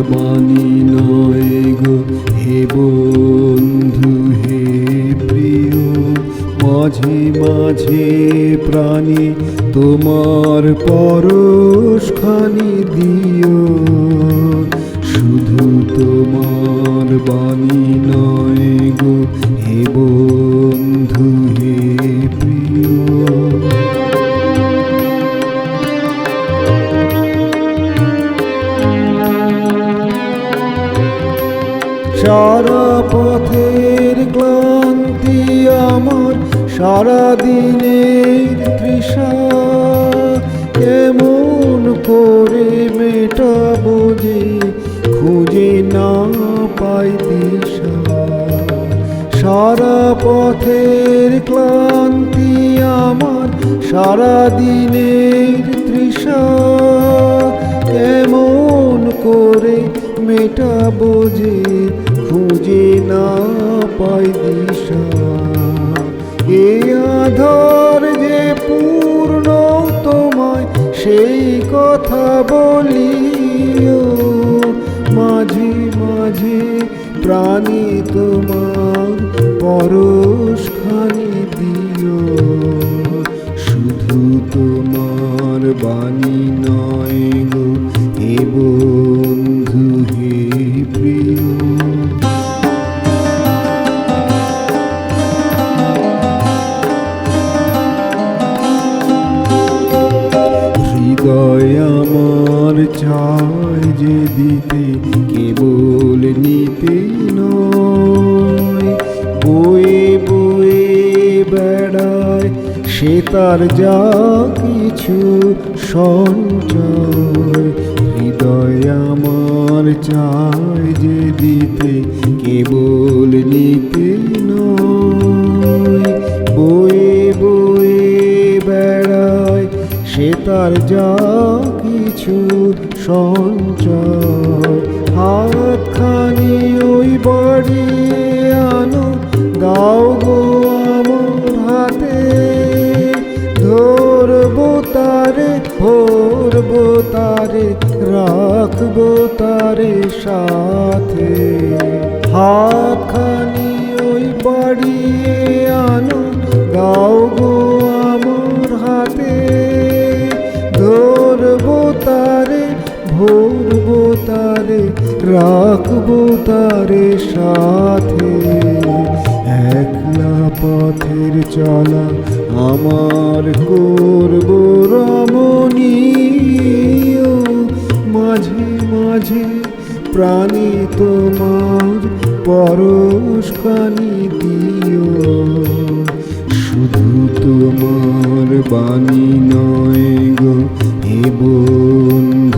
বাণী নয় গো। হে বন্ধু হে প্রিয় মাঝে মাঝে প্রাণী তোমার পরশখানি দিও। শুধু সারা পথের ক্লান্তি আমার সারা দিনের তৃষা। কেমন করে মেটাবো যে খুঁজে না পাই দিশা। সারা পথের ক্লান্তি আমার সারা দিনের তৃষা। কেমন করে মেটাবো যে খুঁজে না পাই দিশা। এ আধার যে পূর্ণ তোমায়, সেই কথা বলিও। মাঝে মাঝে প্রাণী তোমার পরশখানি দিও। শুধু তোমার বাণী আমার চাই যে দিতে কেবল নিতে নয়। বয়ে বয়ে বেড়ায়, সে তার যা কিছু সঞ্চয়। হৃদয় আমার চাই যে দিতে কেবল নিতে নয়। তার যা কিছু সঞ্চয়। ওই বাড়িয়ে আনো, দাও গো আমার হাতে। ধরবো তারে, ভরবো তারে, রাখব তারে সাথে। হাতখানি রাখব তারে সাথে। একলা পথের চলা আমার করব রমণীয় মাঝে মাঝে প্রাণী তোমার পরশখানি দিও। শুধু তোমার বাণী নয় গো, হে বন্ধু।